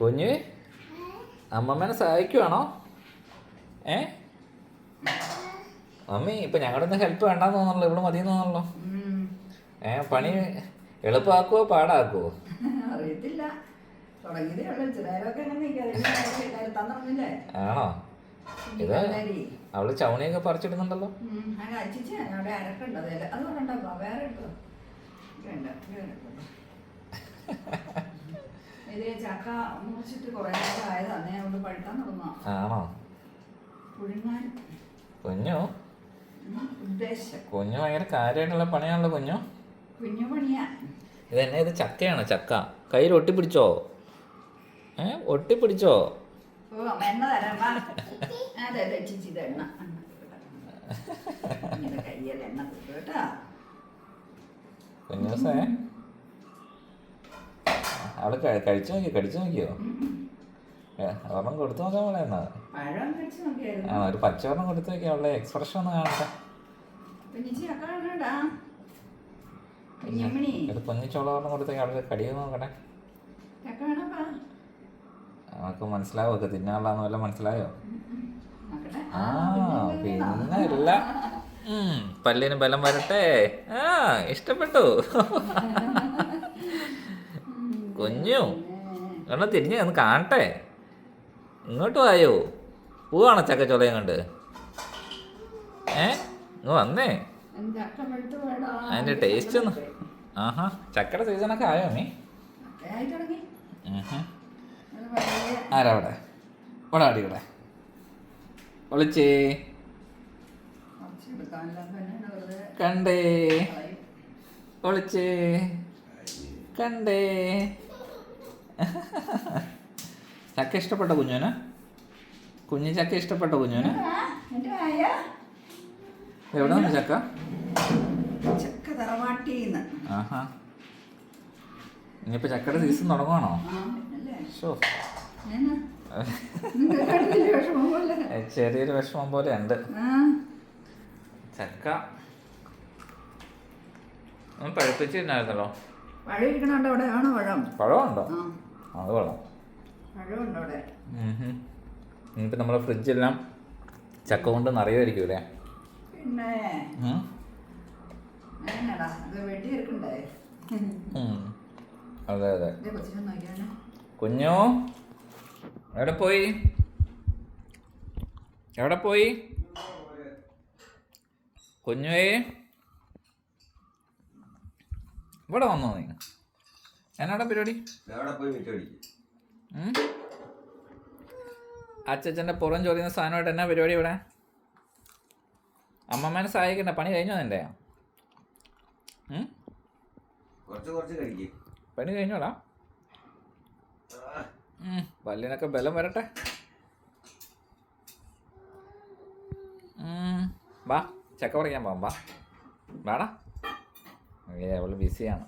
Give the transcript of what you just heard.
കുഞ്ഞ്? അമ്മമ്മേനെ സഹായിക്കുവാണോ? ഏ? മമ്മി ഇപ്പൊ ഞങ്ങളുടെ ഒന്ന് ഹെൽപ്പ് വേണ്ടാന്ന് തോന്നണല്ലോ ഇവിടെ മതി തോന്നണല്ലോ ഏ പണി എളുപ്പമാക്കുവോ പാടാക്കുവോ? അറിയത്തില്ല. ആണോ? ഇത് അവൾ ചവണിയൊക്കെ പറിച്ചിടുന്നുണ്ടല്ലോ. വേറെ ഇത് എടുത്തോ. ഇത് ചക്ക മുറിച്ചിട്ട് കുറേ നാൾ ആയതാണ് അവിടെ പഴുത്താൻ തുടങ്ങുക ആണോ? പുഴുങ്ങാൻ. കുഞ്ഞു? ഉദ്ദേശം. കുഞ്ഞു ഭയങ്കര കാര്യമായിട്ടുള്ള പണിയാണല്ലോ കുഞ്ഞു. കുഞ്ഞു പണിയാ. ഇത് എന്നെ ഇത് ചക്കയാണ് ചക്ക. കയ്യിൽ ഒട്ടിപ്പിടിച്ചോ? ഏ ഒട്ടിപ്പിടിച്ചോ? എണ്ണ തരണ്ട അതെ അതെ ചേച്ചി ഇത് എണ്ണ. എണ്ണ ഇങ്ങനെ കയ്യിൽ എണ്ണ കിട്ടും. കേട്ടോ കുഞ്ഞൂസേ അവൾ കഴി- കഴിച്ചു നോക്കിയോ കടിച്ചു നോക്കിയോ? ഒരെണ്ണം കൊടുത്തു നോക്കാൻ പോലെ എന്നാ. ആ ഒരു പച്ചവെണ്ണം കൊടുത്തു നോക്കിയോ അവളെ എക്സ്പ്രഷൻ ഒന്ന് കാണട്ടെ. ഒരു കുഞ്ഞിച്ചോള ഒരെണ്ണം കൊടുത്തേക്ക് അവൾക്ക് കടിയോ നോക്കണേ അവൾക്ക് മനസ്സിലാവോ ഒക്കെ തിന്നാളാന്ന് വല്ല മനസ്സിലായോ? ആ പിന്നെ ഇല്ല പല്ലിന് ബലം വരട്ടെ. ആ ഇഷ്ടപ്പെട്ടു. കുഞ്ഞു. എണ്ണ തിരിഞ്ഞ് ഒന്ന് കാണട്ടെ. ഇങ്ങോട്ട് വായോ. പോവാണോ ചക്കച്ചോളയും കണ്ട്? ഏ? ഇങ്ങ് വന്നേ. ചക്ക അതിന്റെ ടേസ്റ്റ് ഒന്ന്. ആഹാ. ചക്കയുടെ സീസണൊക്കെ ആയോ മീ വലിയ ആരാ അവിടെ ഇവിടെ അടി ഇവിടെ. ഒളിച്ചേ. കണ്ടേ. ഒളിച്ചേ. കണ്ടേ. ചക്ക ഇഷ്ടപ്പെട്ട കുഞ്ഞുന് കുഞ്ഞു ചക്ക ഇഷ്ടപ്പെട്ട കുഞ്ഞുന് എവിടെ നിന്ന് ചക്ക? ചക്ക തറവാട്ടിന്ന്. ആഹാ. ഇനിയിപ്പോ ചക്കയുടെ സീസൺ തുടങ്ങുവാണോ? ഷോ? ചെറിയൊരു വിഷമം പോലെ ഉണ്ട് ചക്ക. പഴുപ്പിച്ചിരുന്നായിരുന്നല്ലോ. പഴുപ്പിച്ച് പഴം ഇരിക്കണോ അവിടെ ആണോ പഴം? പഴമുണ്ടോ അത് കൊള്ളാം എന്നിട്ട് നമ്മുടെ ഫ്രിഡ്ജെല്ലാം ചക്ക കൊണ്ട് നിറയുമായിരിക്കും അല്ലേ പിന്നെ അത് അതെ. കുഞ്ഞു എവിടെ പോയി? എവിടെ പോയി? കുഞ്ഞുവേ. ഇവിടെ വന്നോ നീ? എന്നാടാ പരിപാടി? അച്ഛന്റെ പുറം ചോദിക്കുന്ന സാധനമായിട്ട് എന്നാ പരിപാടി ഇവിടെ? അമ്മമ്മേനെ സഹായിക്കണ്ട പണി കഴിഞ്ഞോ നിന്റെ പണി കഴിഞ്ഞോടാ? പല്ലിനൊക്കെ ബലം വരട്ടെ. വാ ചക്ക പറിക്കാൻ പോവാം വാ. വാടാ. ഏ അവൾ ബിസിയാണ്.